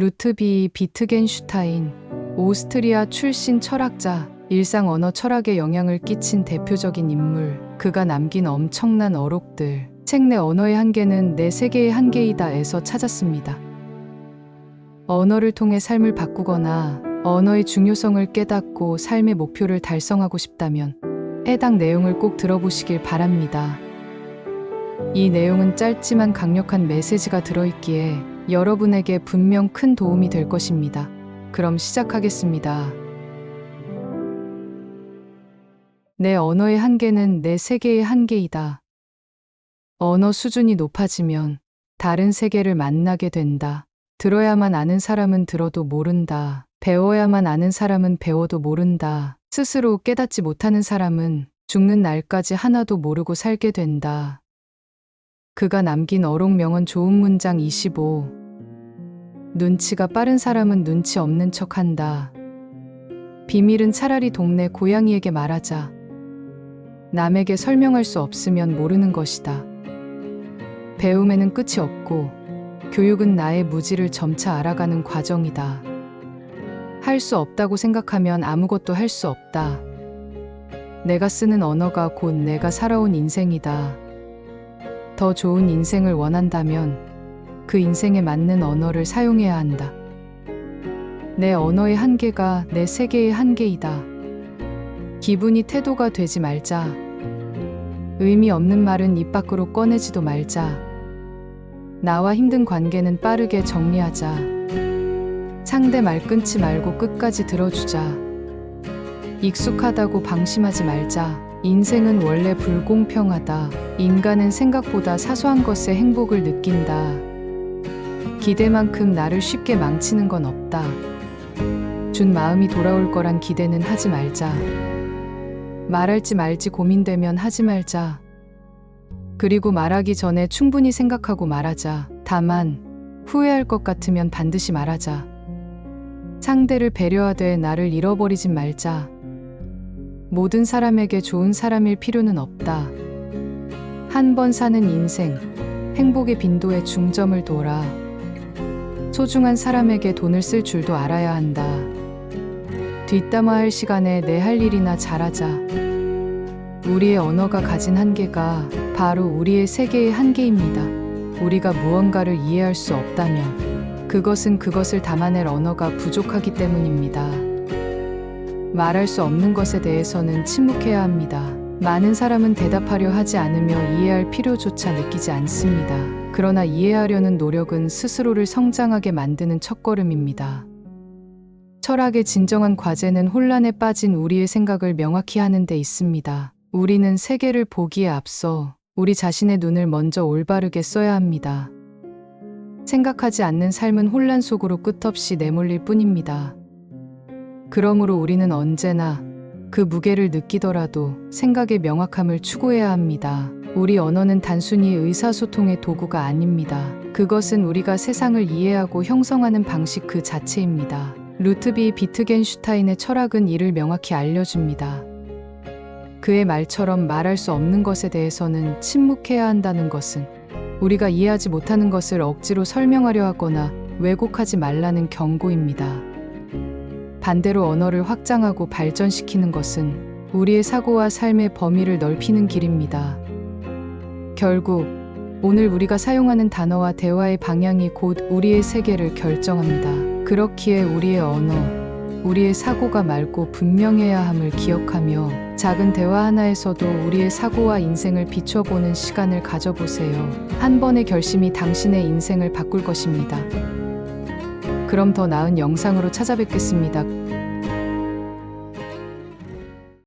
루트비 비트겐슈타인, 오스트리아 출신 철학자, 일상 언어 철학에 영향을 끼친 대표적인 인물, 그가 남긴 엄청난 어록들, 책 내 언어의 한계는 내 세계의 한계이다에서 찾았습니다. 언어를 통해 삶을 바꾸거나 언어의 중요성을 깨닫고 삶의 목표를 달성하고 싶다면 해당 내용을 꼭 들어보시길 바랍니다. 이 내용은 짧지만 강력한 메시지가 들어있기에 여러분에게 분명 큰 도움이 될 것입니다. 그럼 시작하겠습니다. 내 언어의 한계는 내 세계의 한계이다. 언어 수준이 높아지면 다른 세계를 만나게 된다. 들어야만 아는 사람은 들어도 모른다. 배워야만 아는 사람은 배워도 모른다. 스스로 깨닫지 못하는 사람은 죽는 날까지 하나도 모르고 살게 된다. 그가 남긴 어록 명언 좋은 문장 25. 눈치가 빠른 사람은 눈치 없는 척 한다. 비밀은 차라리 동네 고양이에게 말하자. 남에게 설명할 수 없으면 모르는 것이다. 배움에는 끝이 없고, 교육은 나의 무지를 점차 알아가는 과정이다. 할 수 없다고 생각하면 아무것도 할 수 없다. 내가 쓰는 언어가 곧 내가 살아온 인생이다. 더 좋은 인생을 원한다면 그 인생에 맞는 언어를 사용해야 한다. 내 언어의 한계가 내 세계의 한계이다. 기분이 태도가 되지 말자. 의미 없는 말은 입 밖으로 꺼내지도 말자. 나와 힘든 관계는 빠르게 정리하자. 상대 말 끊지 말고 끝까지 들어주자. 익숙하다고 방심하지 말자. 인생은 원래 불공평하다. 인간은 생각보다 사소한 것에 행복을 느낀다. 기대만큼 나를 쉽게 망치는 건 없다. 준 마음이 돌아올 거란 기대는 하지 말자. 말할지 말지 고민되면 하지 말자. 그리고 말하기 전에 충분히 생각하고 말하자. 다만, 후회할 것 같으면 반드시 말하자. 상대를 배려하되 나를 잃어버리진 말자. 모든 사람에게 좋은 사람일 필요는 없다. 한 번 사는 인생, 행복의 빈도에 중점을 둬라. 소중한 사람에게 돈을 쓸 줄도 알아야 한다. 뒷담화할 시간에 내 할 일이나 잘하자. 우리의 언어가 가진 한계가 바로 우리의 세계의 한계입니다. 우리가 무언가를 이해할 수 없다면 그것은 그것을 담아낼 언어가 부족하기 때문입니다. 말할 수 없는 것에 대해서는 침묵해야 합니다. 많은 사람은 대답하려 하지 않으며 이해할 필요조차 느끼지 않습니다. 그러나 이해하려는 노력은 스스로를 성장하게 만드는 첫걸음입니다. 철학의 진정한 과제는 혼란에 빠진 우리의 생각을 명확히 하는 데 있습니다. 우리는 세계를 보기에 앞서 우리 자신의 눈을 먼저 올바르게 써야 합니다. 생각하지 않는 삶은 혼란 속으로 끝없이 내몰릴 뿐입니다. 그러므로 우리는 언제나 그 무게를 느끼더라도 생각의 명확함을 추구해야 합니다. 우리 언어는 단순히 의사소통의 도구가 아닙니다. 그것은 우리가 세상을 이해하고 형성하는 방식 그 자체입니다. 루트비 비트겐슈타인의 철학은 이를 명확히 알려줍니다. 그의 말처럼 말할 수 없는 것에 대해서는 침묵해야 한다는 것은 우리가 이해하지 못하는 것을 억지로 설명하려 하거나 왜곡하지 말라는 경고입니다. 반대로 언어를 확장하고 발전시키는 것은 우리의 사고와 삶의 범위를 넓히는 길입니다. 결국 오늘 우리가 사용하는 단어와 대화의 방향이 곧 우리의 세계를 결정합니다. 그렇기에 우리의 언어, 우리의 사고가 맑고 분명해야 함을 기억하며 작은 대화 하나에서도 우리의 사고와 인생을 비춰보는 시간을 가져보세요. 한 번의 결심이 당신의 인생을 바꿀 것입니다. 그럼 더 나은 영상으로 찾아뵙겠습니다.